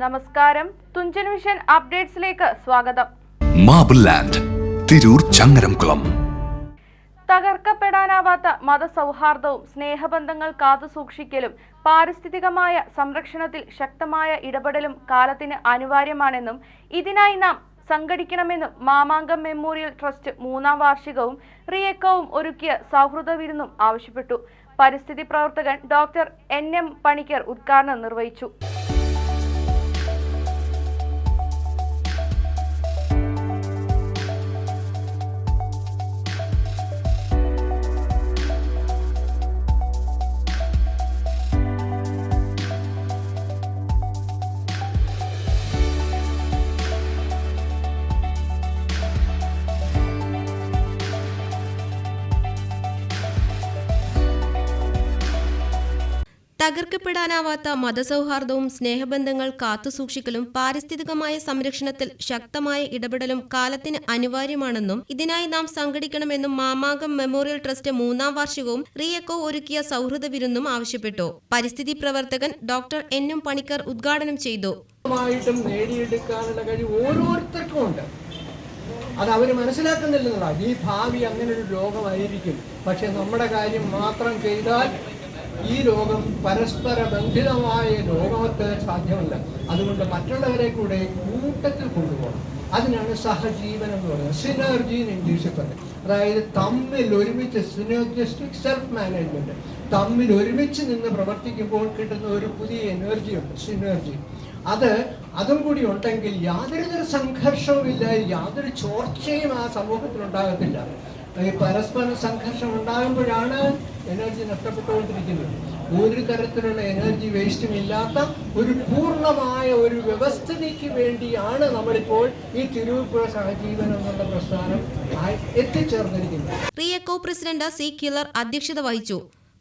നമസ്കാരം. തുഞ്ചൻ മിഷൻ അപ്ഡേറ്റ്സിലേക്ക് സ്വാഗതം. Marble land Tirur Changaramkulam. തകർക്കപ്പെടാനാവാത്ത മതസൗഹാർദ്ദവും സ്നേഹബന്ധങ്ങൾ കാത്തുസൂക്ഷിക്കലും പാരിസ്ഥിതികമായ സംരക്ഷണത്തിൽ ശക്തമായ ഇടപെടലും കാലത്തിന് അനിവാര്യമാണെന്നും ഇതിനായി നാം സംഘടിക്കണമെന്നും മാമാങ്കം മെമ്മോറിയൽ ട്രസ്റ്റ് മൂന്നാം വാർഷികവും റിയക്കവും ഒരുക്കിയ സൗഹൃദ വിരുന്നും ആവശ്യപ്പെട്ടു. പരിസ്ഥിതി പ്രവർത്തകൻ ഡോക്ടർ എൻ എം പണിക്കർ ഉദ്ഘാടനം നിർവഹിച്ചു. തകർക്കപ്പെടാനാവാത്ത മതസൗഹാർദ്ദവും സ്നേഹബന്ധങ്ങൾ കാത്തുസൂക്ഷിക്കലും പാരിസ്ഥിതികമായ സംരക്ഷണത്തിൽ ശക്തമായ ഇടപെടലും കാലത്തിന് അനിവാര്യമാണെന്നും ഇതിനായി നാം സംഘടിക്കണമെന്നും മാമാങ്കം മെമ്മോറിയൽ ട്രസ്റ്റ് മൂന്നാം വാർഷികവും റിയക്കോ ഒരുക്കിയ സൗഹൃദ വിരുന്നും ആവശ്യപ്പെട്ടു. പരിസ്ഥിതി പ്രവർത്തകൻ ഡോക്ടർ എൻ എം പണിക്കർ ഉദ്ഘാടനം ചെയ്തു. ഉണ്ട്. അത് അവർ മനസ്സിലാക്കുന്നില്ലെന്നുള്ള ഈ ഭാവി അങ്ങനെ ഒരു ലോകമായിരിക്കും പക്ഷെ നമ്മുടെ കാര്യം മാത്രം ചെയ്താൽ ഈ രോഗം പരസ്പര ബന്ധിതമായ രോഗമൊക്കെ സാധ്യമല്ല. അതുകൊണ്ട് മറ്റുള്ളവരെ കൂടെ കൂട്ടത്തിൽ കൊണ്ടുപോകണം. അതിനാണ് സഹജീവനം എന്ന് പറയുന്നത്. സിനർജി ഇംഗ്ലീഷിൽ പറയും അതായത് തമ്മിൽ ഒരുമിച്ച് സിനർജിസ്റ്റിക് സെൽഫ് മാനേജ്മെന്റ് തമ്മിൽ ഒരുമിച്ച് നിന്ന് പ്രവർത്തിക്കുമ്പോൾ കിട്ടുന്ന ഒരു പുതിയ എനർജി ഉണ്ട്. സിനർജി അത് അതും കൂടി ഉണ്ടെങ്കിൽ യാതൊരു തര സംഘർഷവും ഇല്ല യാതൊരു ചോർച്ചയും ആ സമൂഹത്തിൽ ഉണ്ടാകത്തില്ല. ഈ പരസ്പര സംഘർഷം ഉണ്ടാകുമ്പോഴാണ് എനർജി നഷ്ടപ്പെട്ടുകൊണ്ടിരിക്കുന്നത്. ഒരു തരത്തിലുള്ള എനർജി വേസ്റ്റും ഇല്ലാത്ത ഒരു പൂർണമായ ഒരു വ്യവസ്ഥിതിക്ക് വേണ്ടിയാണ് നമ്മളിപ്പോൾ ഈ തിരുവിപ്പുഴ സഹജീവനം എന്നുള്ള പ്രസ്ഥാനം എത്തിച്ചേർന്നിരിക്കുന്നത്. റിയക്കോ പ്രസിഡന്റ് സി അധ്യക്ഷത വഹിച്ചു.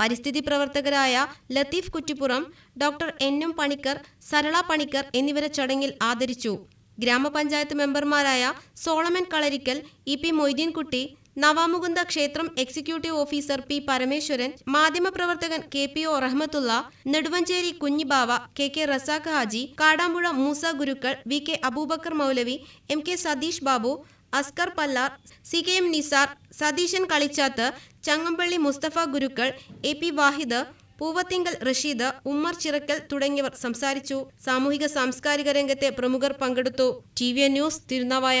പരിസ്ഥിതി പ്രവർത്തകരായ Latheef Kuttippuram doctor N M Panicker Sarala Panicker എന്നിവരെ ചടങ്ങിൽ ആദരിച്ചു. ഗ്രാമപഞ്ചായത്ത് മെമ്പർമാരായ Solomon Kalarikkal E P Moideenkutty Navamukunda ക്ഷേത്രം എക്സിക്യൂട്ടീവ് ഓഫീസർ പി പരമേശ്വരൻ മാധ്യമപ്രവർത്തകൻ K P O Rahmathulla Neduvanchery Kunhibava K K Razak Haji Kadampuzha Moosa Gurukkal V K Aboobacker Moulavi M K Satheesh Babu Askar Pallar C K M Nisar Satheesan Kalichath Changampally Musthafa Gurukkal A P Wahid Poovathingal Rasheed Ummer Chirakkal തുടങ്ങിയവർ സംസാരിച്ചു. സാമൂഹിക സാംസ്കാരിക രംഗത്തെ പ്രമുഖർ പങ്കെടുത്തു. T V news Thirunavaya.